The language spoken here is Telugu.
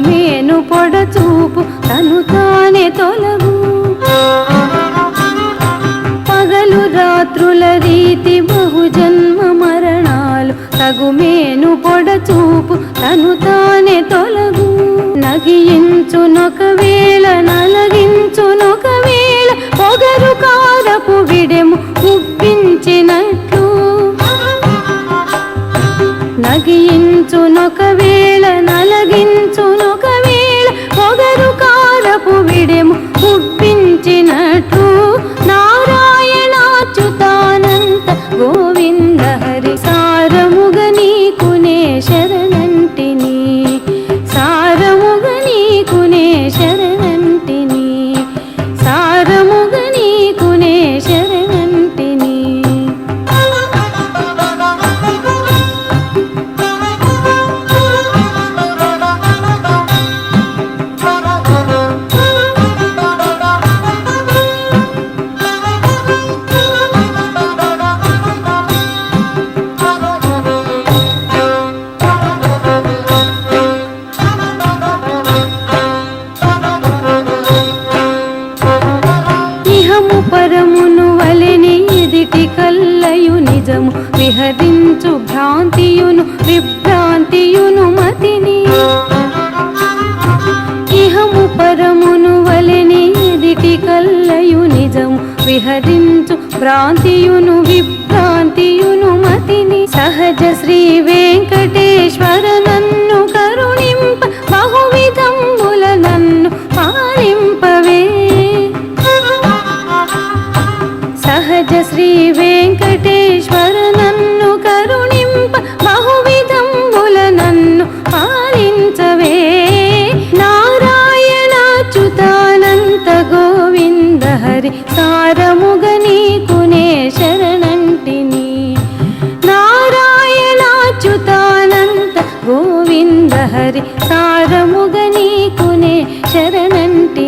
మేను తగుమేను పొడచూపు తను తానే తొలగు. పగలు రాత్రుల రీతి బహుజన్మ మరణాలు తగు మేను పొడచూపు తను తానే తొలగు. నగియించునొకవేళ నలగి కల్లయు విహరించు భ్రాంతియును విభ్రాంతియును మతిని. ఇహము పరమును వలెని ఎదిటి కల్లయు నిజము విహరించు భ్రాంతియును విభ్రాంతియును మతిని. సహజ శ్రీ వెంకటేశ్వర నన్ను కరుణింప బహు హరి నీకునే శరణంటిని. నారాయణాచ్యుతానంత గోవింద హరి సారముగ నీకునే శరణంటి